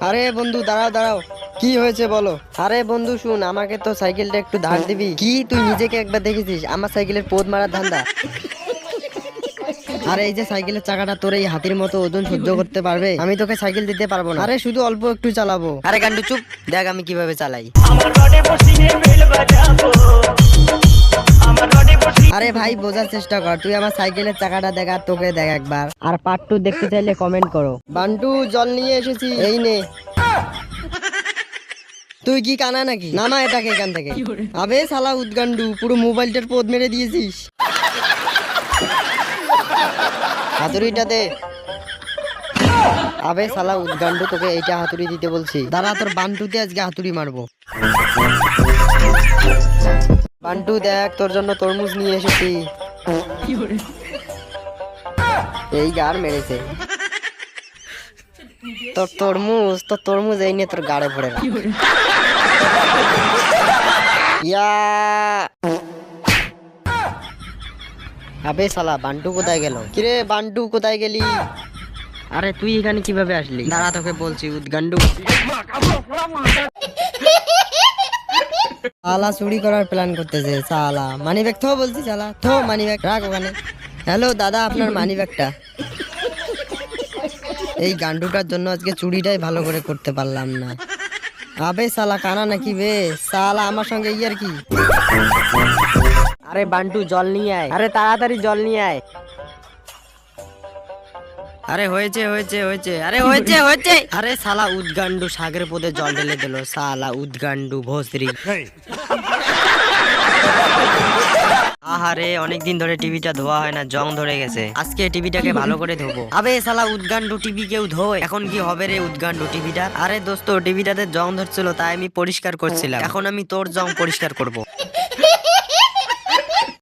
আরে বন্ধু, দাঁড়াও দাঁড়াও। কি হয়েছে বলো? আরে বন্ধু, শুন, আমাকে তো সাইকেলটা একটু ধার দিবি। কি? তুই নিজেকে একবার দেখেছিস? আমার সাইকেলের পোদ মারার ধান্দা। আরে এই যে সাইকেলের চাকাটা তোর এই হাতির মতো ওজন সহ্য করতে পারবে? আমি তোকে সাইকেল দিতে পারব না। আরে শুধু অল্প একটু চালাবো। আরে গান্ডু, চুপ। দেখ আমি কীভাবে চালাই। ভাই বোঝার চেষ্টা কর। তুই আমার সাইকেলের চাকাটা দেখ আর তোকে দেখ একবার। আর পার্ট টু দেখতে চাইলে কমেন্ট করো। বান্টু জল নিয়ে এসেছি। এই নে। তুই কি কানা নাকি? নামা এটাকে এখান থেকে? আবে শালা উদ্গান্ডু পুরো মোবাইলটার পদ মেরে দিয়েছিস। হাতুড়িটা দে। আবে শালা উদ্গান্ডু তোকে এইটা হাতুড়ি দিতে বলছি। দাঁড়া তোর বান্টুতে আজকে হাতুড়ি মারবো। বান্টু দেখ, তোর জন্য তরমুজ নিয়ে এসেছি। এই গার মেরেছে। তোর তরমুজ তোর তরমুজ এই নিয়ে তোর গাড়ে না ইয়া। আবে শালা, বান্টু কোথায় গেল? কিরে, বান্টু, কোথায় গেলি? আরে, তুই এখানে কীভাবে আসলি? দাঁড়া, তোকে বলছি উদ্গান্ডু সালা চুরি করার প্ল্যান করতেছে সালা মানি ব্যাগ থো বলছি সালা থো মানি ব্যাগ রাখ ওখানে। হ্যালো দাদা, আপনার মানি ব্যাগটা এই গান্ডুটার জন্য আজকে চুরিটাই ভালো করে করতে পারলাম না। আবে সালা কানা নাকি বে? সালা আমার সঙ্গে ইয়ার কি? আরে বান্টু, জল নিয়ে আয়। আরে তাড়াতাড়ি জল নিয়ে আয়। আরে হয়েছে হয়েছে হয়েছে। আরে হয়েছে হয়েছে। আরে সালা উদ্গান্ডু সাগরের পদে জল ঢেলে দিল। সালা উদ্গান্ডু ভোসরি। আহারে অনেকদিন ধরে টিভিটা ধোয়া হয় না জং ধরে গেছে। আজকে টিভিটাকে ভালো করে ধোবো। আবে সালা উদ্গান্ডু টিভি কেউ ধোয়? এখন কি হবে রে উদ্গান্ডু টিভিটা? আরে দোস্ত টিভিটাতে জং ধরছিল তাই আমি পরিষ্কার করছিলাম। এখন আমি তোর জং পরিষ্কার করব।